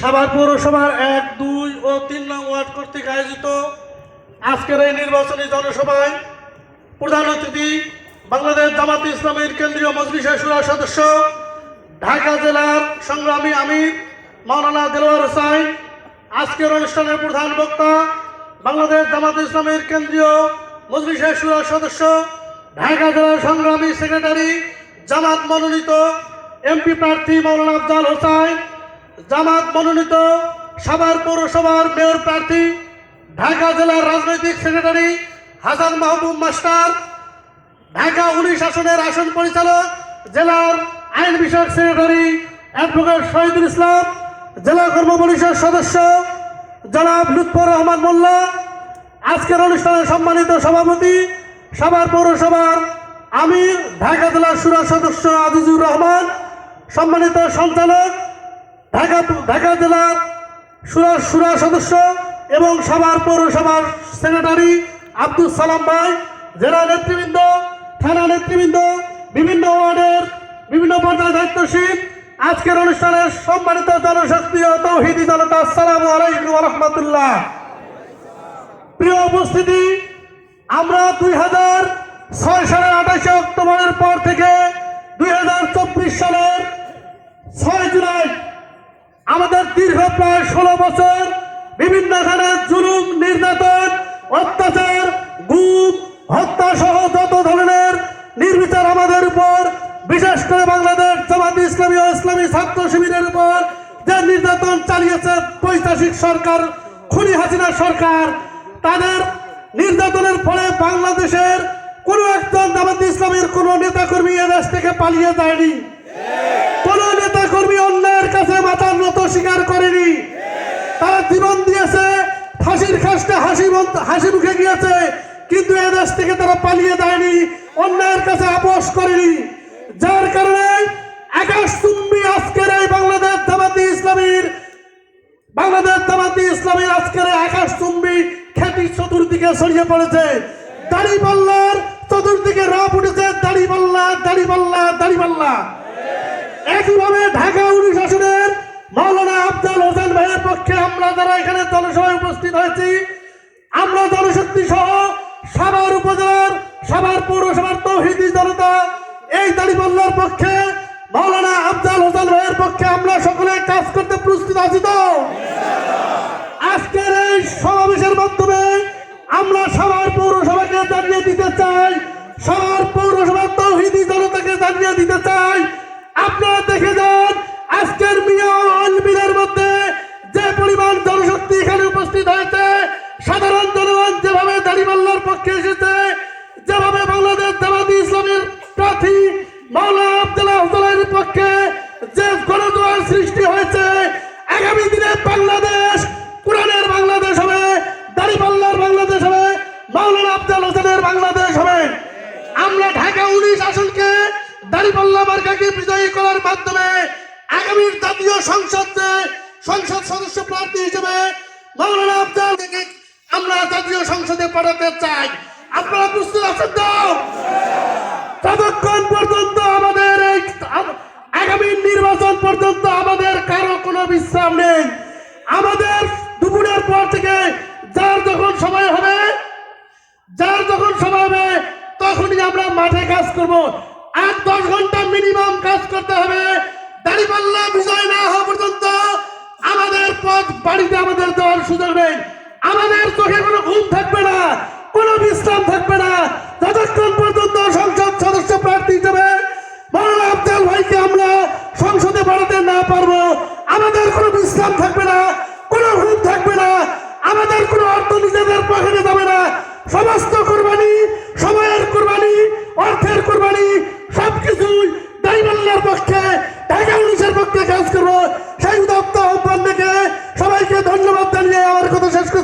সাভার পৌরসভার এক, দুই ও তিন নং ওয়ার্ড কর্তৃক আয়োজিত আজকের এই নির্বাচনী জনসভায় প্রধান অতিথি বাংলাদেশ জামাত ইসলামের কেন্দ্রীয় মজলিসের সুরা সদস্য, ঢাকা জেলার সংগ্রামী আমির মাওলানা দেলোয়ার হোসাইন আজকের অনুষ্ঠানের প্রধান বক্তা বাংলাদেশ জামাত ইসলামের কেন্দ্রীয় মজলিসের সুরা সদস্য, ঢাকা জেলার সংগ্রামী সেক্রেটারি জামাত মনোনীত এমপি প্রার্থী মাওলানা আফজাল হোসাইন জামাত মনোনীত সাভার পৌরসভার মেয়র প্রার্থী, ঢাকা জেলার রাজনৈতিক সেক্রেটারি হাসান মাহবুব মাস্টার, ঢাকা উনিশ আসনের আসন পরিচালক, জেলার আইন বিষয়ক সেক্রেটারি অ্যাডভোকেট শহীদুল ইসলাম, জেলা কর্ম পরিষদ সদস্য জনাব লুৎফর রহমান মোল্লা, আজকের অনুষ্ঠানে সম্মানিত সভাপতি সাভার পৌরসভার আমির, ঢাকা জেলার সুরা সদস্য আজিজুর রহমান, সম্মানিত সঞ্চালক ঢাকা ঢাকা জেলার সুরা সুরা সদস্য এবং সাভার পৌরসভার সেক্রেটারি আব্দুল সালাম ভাই, জেলা নেতৃবৃন্দ, থানা নেতৃবৃন্দ, বিভিন্ন ওয়ার্ডের বিভিন্ন পর্যায়ে দায়িত্বশীল। আজকের অনুষ্ঠানের সম্মানিত জনশক্তি ও তৌহিদি জনতা, আসসালামু আলাইকুম রহমতুল্লাহ। প্রিয় উপস্থিতি, আমরা দুই হাজার ছয় সালের আঠাশে অক্টোবরের পর থেকে দুই হাজার চব্বিশ সালের ছয় জুলাই আমাদের দীর্ঘ প্রায় ষোলো বছর বিভিন্ন ধরনের জুলুম, নির্যাতন, অত্যাচার, গুম, হত্যা সহ যত ধরনের নির্বিচার আমাদের উপর, বিশেষ করে বাংলাদেশ জামাত ইসলামী ও ইসলামী ছাত্র শিবিরের উপর যে নির্যাতন চালিয়েছে পৈশাসিক সরকার, খুনি হাসিনা সরকার, তাদের নির্যাতনের ফলে বাংলাদেশের কোনো একজন জামাত ইসলামের কোনো নেতাকর্মী এ দেশ থেকে পালিয়ে যায়নি কোন নেতা কর্মী অন্যায়ের কাছে মাথা নত স্বীকার করেনি। তারা জীবন দিয়েছে ফাঁসির খাসটা হাসি হাসি মুখে গিয়েছে, কিন্তু এ দেশ থেকে তারা পালিয়ে যায়নি, অন্যায়ের কাছে আপোষ করেনি। যার কারণে তুমি আজকের এই বাংলাদেশ জামাতি ইসলামীর বাংলাদেশ জামাতি ইসলামীর আজকের আকাশ চুম্বি খ্যাতি চতুর্দিকে ছড়িয়ে পড়েছে। দাড়ি পাল্লার চতুর্দিকে রাপ উঠেছে, দাড়ি পাল্লা দাড়ি পাল্লা দাড়ি পাল্লা। একইভাবে ঢাকা উনিশ আসনের মাওলানা আফজাল হোসেন পক্ষে আমরা যারা এখানে জনসভায় উপস্থিত হয়েছি, আমরা জনশক্তি সহ সাভার উপজেলার সাভার পৌরসভার তৌহিদি জনতা, এই দাড়িপাল্লার পক্ষে দাড়িপাল্লার পক্ষে এসেছে। যেভাবে বাংলাদেশ জামাতি ইসলামের প্রার্থী মাওলা আব্দুল্লাহ হোসেনের পক্ষে যে গণজোয়ার সৃষ্টি হয়েছে, আগামী দিনে বাংলাদেশ, কোরআনের বাংলাদেশ হবে, দাড়িপাল্লার বাংলাদেশ হবে, মাওলানা আব্দুল হোসেনের বাংলাদেশ হবে। আমরা ঢাকা উনিশ আসনকে দাড়িপাল্লা মার্কাকে বিজয়ী করার মাধ্যমে আগামীর জাতীয় সংসদে সংসদ সদস্য প্রার্থী হিসেবে মাওলানা আব্দুল আমরা জাতীয় সংসদে পাঠাতে চাই। আপনারা প্রস্তুত আছেন তো? ততক্ষণ পর্যন্ত আমাদের এই আগামী নির্বাচন পর্যন্ত আমাদের কারও কোনো বিশ্রাম নেই। আমাদের দুপুরের পর থেকে যার যখন সময় হবে, যার যখন সময় হবে, তখনই আমরা মাঠে কাজ করব। আর দশ ঘণ্টা মিনিমাম কাজ করতে হবে। দাঁড়িপাল্লা বিজয় না হওয়া পর্যন্ত আমাদের পথ বাড়িতে আমাদের যাওয়ার সুযোগ নেই। আমাদের চোখে কোনো ঘুম থাকবে না, কোনো বিশ্রাম থাকবে না। যতক্ষণ পর্যন্ত সংসদ সদস্য প্রার্থী হিসেবে মৌলানা আফজাল ভাইকে আমরা সংসদে বাড়াতে না পারব, আমাদের কোনো বিশ্রাম থাকবে না, কোনো ঘুম থাকবে না, আমাদের কোনো অর্থ নিজেদের পকেটে যাবে না। সমস্ত কোরবানি, সময়ের কোরবানি, অর্থের কোরবানি, সবকিছুই দাইমাল্লার পক্ষে ঢাকা উনিশের পক্ষে কাজ করব সেই উদাত্ত আহ্বান থেকে